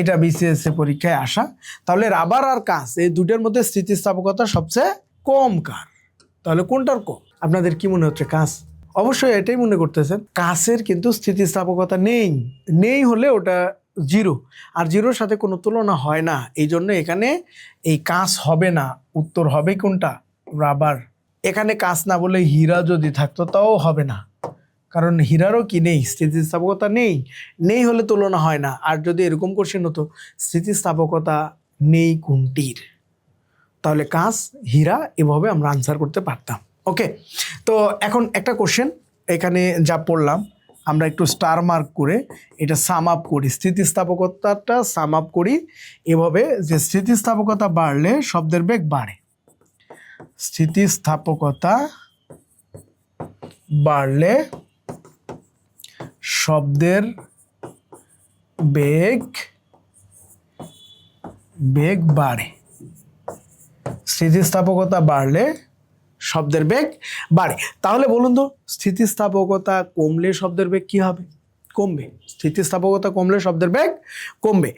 এটা বিসিএস পরীক্ষায় আসা। তাহলে রাবার আর কাঁচ, এই দুটোর মধ্যে স্থিতিস্থাপকতা সবচেয়ে কম কার? তাহলে কোনটার কম? আপনাদের কি মনে হচ্ছে কাঁচ? অবশ্যই এটাই মনে করতেছেন, কাঁচের কিন্তু স্থিতিস্থাপকতা নেই। নেই হলে ওটা জিরো, আর জিরোর সাথে কোনো তুলনা হয় না। এই জন্য এখানে এই কাঁচ হবে না। উত্তর হবে কোনটা? রাবার। এখানে কাঁচ না বলে হীরা যদি থাকতো, তাও হবে না। কারণ হীরারও কি নেই? স্থিতিস্থাপকতা নেই? নেই হলে তুলনা হয় না। আর যদি এরকম কোশ্চেন হতো, স্থিতিস্থাপকতা নেই কোনটির? তাহলে কাঁচ হীরা এভাবে আমরা আনসার করতে পারতাম। ওকে তো এখন একটা কোশ্চেন এখানে যা পড়লাম, আমরা একটু স্টার মার্ক করে এটা সাম আপ করি। স্থিতিস্থাপকতাটা সাম আপ করি, এভাবে যে স্থিতিস্থাপকতা বাড়লে শব্দের বেগ বাড়ে। স্থিতিস্থাপকতা বাড়লে শব্দের বেগ বেগ বাড়ে। স্থিতিস্থাপকতা বাড়লে শব্দের বেগ বাড়ে। তাহলে বলুন তো, স্থিতিস্থাপকতা কমলে শব্দের বেগ কি হবে? কমবে। স্থিতিস্থাপকতা কমলে শব্দের বেগ কমবে।